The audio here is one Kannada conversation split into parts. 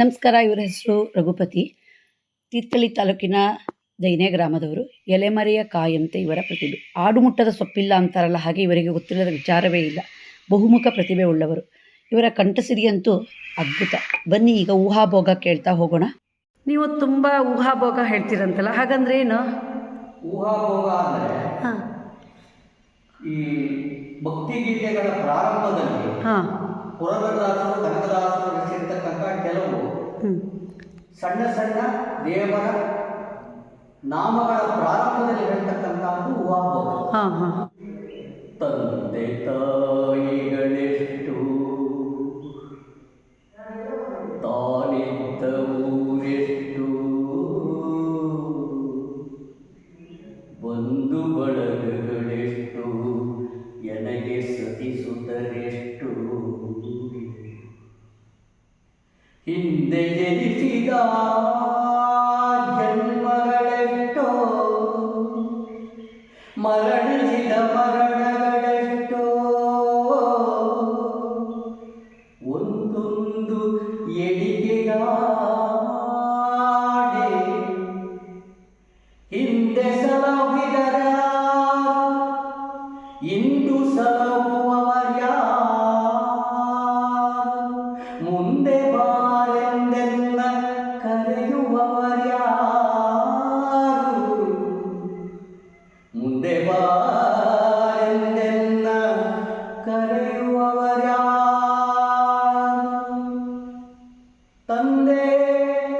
ನಮಸ್ಕಾರ ಇವರ ಹೆಸರು ರಘುಪತಿ. ತೀರ್ಥಳ್ಳಿ ತಾಲೂಕಿನ ದೈನೆ ಗ್ರಾಮದವರು ಎಲೆಮರೆಯ ಕಾಯಂತೆ ಇವರ ಪ್ರತಿಭೆ. ಆಡುಮುಟ್ಟದ ಸೊಪ್ಪಿಲ್ಲ ಅಂತಾರಲ್ಲ ಹಾಗೆ ಇವರಿಗೆ ಗೊತ್ತಿಲ್ಲದ ವಿಚಾರವೇ ಇಲ್ಲ. ಬಹುಮುಖ ಪ್ರತಿಭೆ ಉಳ್ಳವರು. ಇವರ ಕಂಠಸಿರಿಯಂತೂ ಅದ್ಭುತ. ಬನ್ನಿ ಈಗ ಊಹಾಭೋಗ ಕೇಳ್ತಾ ಹೋಗೋಣ. ನೀವು ತುಂಬ ಊಹಾಭೋಗ ಹೇಳ್ತೀರಂತಲ್ಲ ಹಾಗಂದ್ರೆ ಏನು? ಊಹಾಭೋಗ ಅಂದರೆ ಹಾಂ. ಈ ಭಕ್ತಿಗೀತೆಗಳ ಪ್ರಾರಂಭದಲ್ಲಿ ಹಾಂ. ಪುರಂದರದಾಸರು ಕನಕದಾಸರು ರಚಿಸಿರ್ತಕ್ಕಂಥ ಕೆಲವು ಸಣ್ಣ ಸಣ್ಣ ದೇವರ ನಾಮಗಳ ಪ್ರಾರಂಭದಲ್ಲಿ ಹೇಳ್ತಕ್ಕಂಥದ್ದು ಊಹಾಭೋಗ ಹಾಂ ಹಾಂ. ತಂದೆ ತಾಯಿಗಳೆಷ್ಟು ಹಿಂದೆ ಜನಿಸಿದ ಜನ್ಮಗಳೆಷ್ಟೋ ಮರಣಿಸಿದ ಮರಣಗಳೆಷ್ಟೋ ಒಂದೊಂದು ಎಡಿಗೆಯ ಹಿಂದೆ ಸಲಹಿದರ ಇಂದು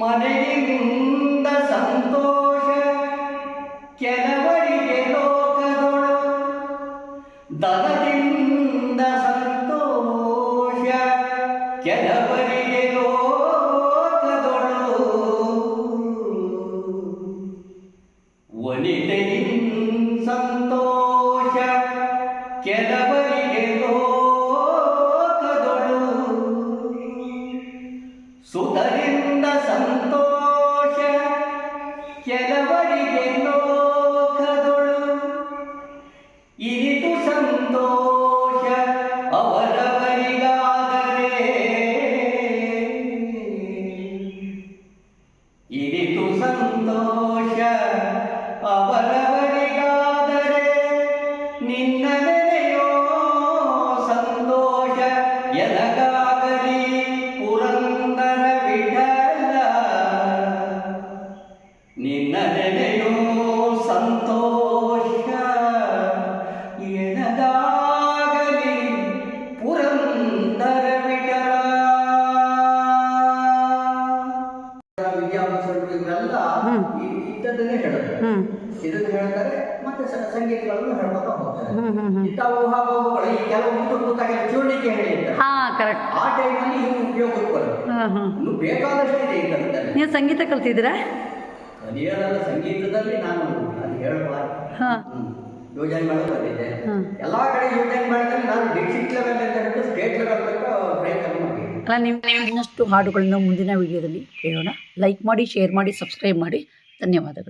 ಮನೆಯಿಂದ ಸಂತೋಷ ಕೆಲವರಿಗೆ ಲೋಕದೊಳು. ದನದಿಂದ ಸಂತೋಷ ಕೆಲವರಿಗೆ ಲೋಕದೊಳು. ವನಿತೆಯಿನ್ ಸಂತೋಷ ಕೆಲವರಿಗೆ ಲೋಕದೊಳು. ಸುತರಿಂದ ദോഷ അവരവരികാതരെ നിന്നനെ ವಿದ್ಯಾಭೂಷಣರು ಇವರೆಲ್ಲ ಇದ್ದದ್ದನ್ನೇ ಹೇಳೋದು. ಹ್ಞೂ ಇದನ್ನು ಹೇಳ್ತಾರೆ ಮತ್ತೆ ಸಂಗೀತಗಳನ್ನು ಹೇಳ್ಕೊತಾ ಹೋಗ್ತಾರೆ. ಇಂಥ ಊಹಾಭಾವಗಳು ಈ ಕೆಲವು ಮುಟ್ಟು ಕೂತಾಗ ಚೂರ್ಣಿಕೆ ಹೇಳಿ ಅಂತ. ಹಾಂ ಕರೆಕ್ಟ್ ಆ ಟೈಮಲ್ಲಿ ಇವು ಉಪಯೋಗಕ್ಕೆ ಬರುತ್ತೆ. ಬೇಕಾದಷ್ಟು ಇದೆ ಈ ನೀವು ಸಂಗೀತ ಕಲ್ತಿದ್ದೀರಾ? ಕಲಿಯಲಾದ ಸಂಗೀತದಲ್ಲಿ ನಾನು ಅದು ಹೇಳಬಾರ್ದು. ಯೋಜನೆ ಮಾಡಲು ಬಂದಿದ್ದೆ. ಎಲ್ಲಾ ಕಡೆ ಯೋಜನೆ ಮಾಡಿದ್ರೆ ನಾನು ಡಿಸ್ಟ್ರಿಕ್ಟ್ ಲೆವೆಲ್ ಅಂತ ಹಿಡಿದು ಅಲ್ಲ ನೀವು ಇನ್ನಷ್ಟು ಹಾಡುಗಳನ್ನು ಮುಂದಿನ ವಿಡಿಯೋದಲ್ಲಿ ಕೇಳೋಣ. ಲೈಕ್ ಮಾಡಿ ಶೇರ್ ಮಾಡಿ ಸಬ್ಸ್ಕ್ರೈಬ್ ಮಾಡಿ. ಧನ್ಯವಾದಗಳು.